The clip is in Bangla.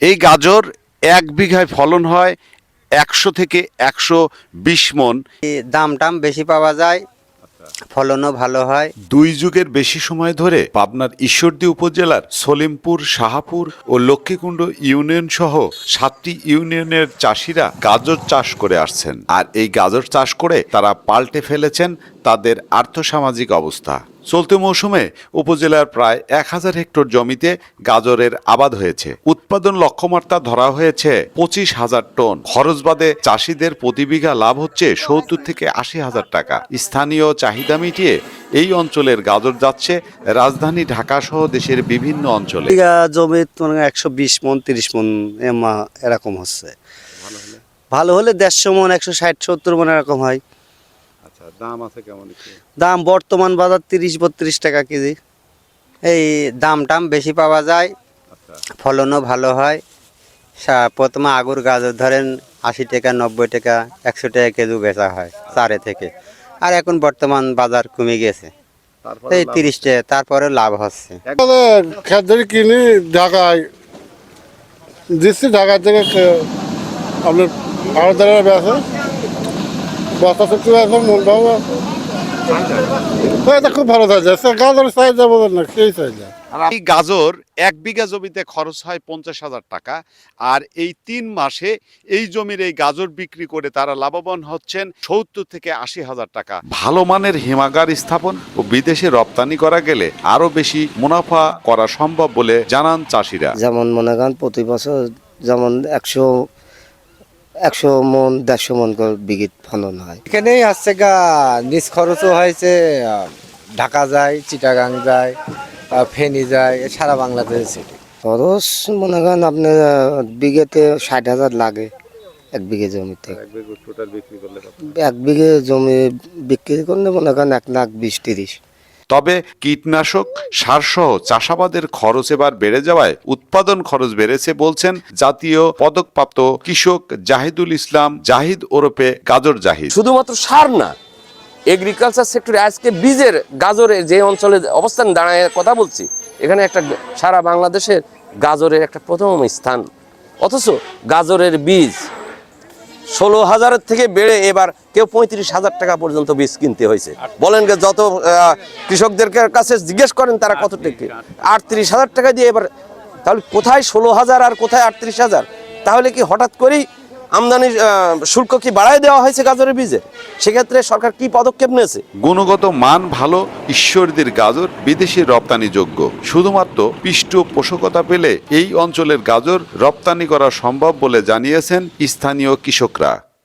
এই গাজর এক বিঘায় ফলন হয় একশো থেকে একশো বিশ মন। দাম টাম বেশি পাওয়া যায় ফলনও ভালো হয়। দুই যুগের বেশি সময় ধরে পাবনার ঈশ্বরদী উপজেলার সলিমপুর শাহাপুর ও লক্ষ্মীকুণ্ড ইউনিয়ন সহ সাতটি ইউনিয়নের চাষিরা গাজর চাষ করে আসছেন। আর এই গাজর চাষ করে তারা পাল্টে ফেলেছেন তাদের আর্থসামাজিক অবস্থা। চলতি মৌসুমে উপজেলার প্রায় এক হাজার হেক্টর জমিতে গাজরের আবাদ হয়েছে। উৎপাদন লক্ষ্যমাত্রা ধরা হয়েছে পঁচিশ হাজার টন। খরচ বাদে চাষিদের প্রতি বিঘা লাভ হচ্ছে সত্তর থেকে আশি হাজার টাকা। স্থানীয় চাহিদা মিটিয়ে এই অঞ্চলের গাজর যাচ্ছে রাজধানী ঢাকা সহ দেশের বিভিন্ন অঞ্চলে। জমি একশো বিশ মন তিরিশ মন এরকম হচ্ছে। ভালো হলে দেড়শো মন একশো ষাট সত্তর মন এরকম হয়। দাম আছে কেমন দাম বর্তমান বাজার তিরিশ বত্রিশ টাকা কেজি। এই দাম টাম বেশি পাওয়া যায় ফলনও ভালো হয়। প্রথমে আগুর গাজর ধরেন আশি টাকা নব্বই টাকা একশো টাকা কেজি বেচা হয় চারে থেকে। আর এখন বর্তমান বাজার কমে গেছে। এই তিরিশ টাকা তারপরে লাভ হচ্ছে। কিনি ঢাকায় দিচ্ছি ঢাকা থেকে আপনার আড়তদারা বেছে বস্তা চুক্তি আছে মনটাও আছে এটা খুব ভালো যাচ্ছে গাছের চাই যাব না সেই চাই এই গাজর এক বিঘা জমিতে খরচ হয় পঞ্চাশ হাজার টাকা আর এই তিন মাসে এই জমির এই গাজর বিক্রি করে তারা লাভবান হচ্ছেন সত্তর থেকে আশি হাজার টাকা। ভালো মানের হিমাগার স্থাপন ও বিদেশে রপ্তানি করা গেলে আরও বেশি মুনাফা করা সম্ভব বলে জানান চাষিরা। যেমন মনে করেন প্রতি বছর যেমন একশো একশো মন দেড়শো মন করে বিঘিত ফলন হয়। এখানেই হচ্ছে গা নিজ খরচও হয়েছে ঢাকা যায় চিটাগাং যায় ফেনী যায় এ সারা বাংলাদেশ খরচ মনে করেন আপনার বিঘেতে ষাট হাজার লাগে এক বিঘে জমিতে। এক বিঘে জমি বিক্রি করলে মনে করেন এক লাখ বিশ তিরিশ। তবে কীটনাশক, সারসহ চাষাবাদের খরচ এবার বেড়ে যাওয়ায় উৎপাদন খরচ বেড়েছে বলছেন জাতীয় পদকপ্রাপ্ত কৃষক জাহিদুল ইসলাম জাহিদ ওরফে গাজর জাহিদ। শুধুমাত্র সার না এগ্রিকালচার সেক্টরে আজকে বীজের গাজরের যে অঞ্চলে অবস্থান দাঁড়ায় কথা বলছি, এখানে একটা সারা বাংলাদেশের গাজরের একটা প্রথম স্থান। অথচ গাজরের বীজ ষোলো হাজারের থেকে বেড়ে এবার কেউ পঁয়ত্রিশ হাজার টাকা পর্যন্ত বীজ কিনতে হয়েছে। বলেন যত কৃষকদের কাছে জিজ্ঞেস করেন তারা কত টাকা আটত্রিশ হাজার টাকা দিয়ে এবার, তাহলে কোথায় ষোলো হাজার আর কোথায় আটত্রিশ হাজার? তাহলে কি হঠাৎ করেই আমদানির আহ, শুল্ক কি বাড়ায় দেওয়া হয়েছে গাজরের বীজে? সেক্ষেত্রে সরকার কি পদক্ষেপ নিয়েছে? গুণগত মান ভালো ঈশ্বরদের গাজর বিদেশে রপ্তানিযোগ্য। শুধুমাত্র পৃষ্ঠপোষকতা পেলে এই অঞ্চলের গাজর রপ্তানি করা সম্ভব বলে জানিয়েছেন স্থানীয় কৃষকরা।